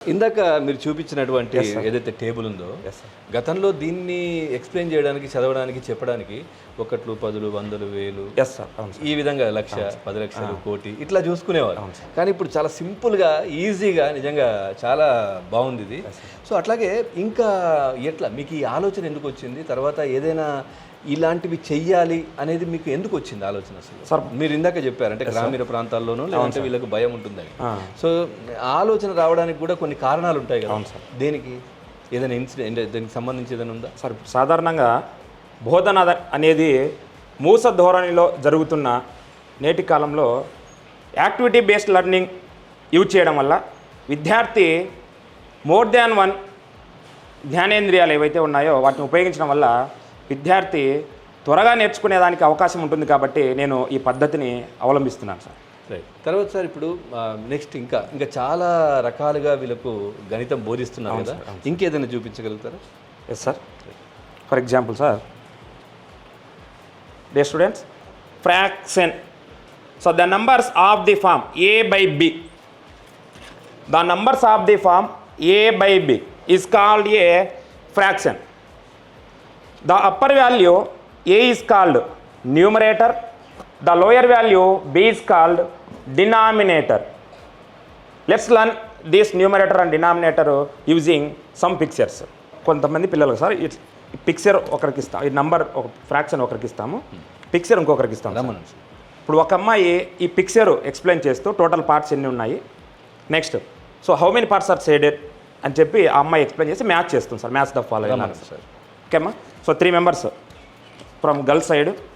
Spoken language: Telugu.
ఇందాక మీరు చూపించినటువంటి ఏదైతే టేబుల్ ఉందో గతంలో దీన్ని ఎక్స్ప్లెయిన్ చేయడానికి చదవడానికి చెప్పడానికి ఒకట్లు పదులు వందలు వేలు ఈ విధంగా లక్ష పది లక్షలు కోటి ఇట్లా చూసుకునేవారు కానీ ఇప్పుడు చాలా సింపుల్గా ఈజీగా నిజంగా చాలా బాగుంది ఇది. సో అట్లాగే ఇంకా ఎట్లా? మీకు ఈ ఆలోచన ఎందుకు వచ్చింది? తర్వాత ఏదైనా ఇలాంటివి చెయ్యాలి అనేది మీకు ఎందుకు వచ్చింది ఆలోచన అసలు? సార్, మీరు ఇందాక చెప్పారు అంటే గ్రామీణ ప్రాంతాల్లోనూ లేదంటే వీళ్ళకి భయం ఉంటుందని. సో ఆలోచన రావడానికి కూడా కొన్ని కారణాలు ఉంటాయి కదా. దేనికి? ఏదైనా ఇన్సిడెంట్ దీనికి సంబంధించి ఏదైనా ఉందా? సార్ సాధారణంగా బోధన అనేది మూస ధోరణిలో జరుగుతున్న నేటి కాలంలో యాక్టివిటీ బేస్డ్ లెర్నింగ్ యూజ్ చేయడం వల్ల విద్యార్థి మోర్ దాన్ వన్ జ్ఞానేంద్రియాలు ఏవైతే ఉన్నాయో వాటిని ఉపయోగించడం వల్ల విద్యార్థి త్వరగా నేర్చుకునేదానికి అవకాశం ఉంటుంది కాబట్టి నేను ఈ పద్ధతిని అవలంబిస్తున్నాను సార్. రైట్ తర్వాత సార్ ఇప్పుడు నెక్స్ట్ ఇంకా ఇంకా చాలా రకాలుగా వీళ్ళకు గణితం బోధిస్తున్నారు కదా. ఇంకేదైనా చూపించగలుగుతారా? Yes sir for example sir the students fraction so the numbers of the form a by b the numbers of the form a by b is called a fraction. The upper value a is called numerator the lower value b is called denominator let's learn this numerator and denominator using some pictures కొంతమంది పిల్లలకు సార్ ఈ పిక్చర్ ఒకరికి ఇస్తాం ఈ నంబర్ ఒక ఫ్రాక్షన్ ఒకరికి ఇస్తాము పిక్చర్ ఇంకొకరికి ఇస్తాం. ఇప్పుడు ఒక అమ్మాయి ఈ పిక్చర్ ఎక్స్ప్లెయిన్ చేస్తూ టోటల్ పార్ట్స్ ఎన్ని ఉన్నాయి? Next so how many parts are shaded అని చెప్పి ఆ అమ్మాయి ఎక్స్ప్లెయిన్ చేసి మ్యాచ్ చేస్తుంది sir match the follow sir. ఓకేమ్మా? So three members from girls side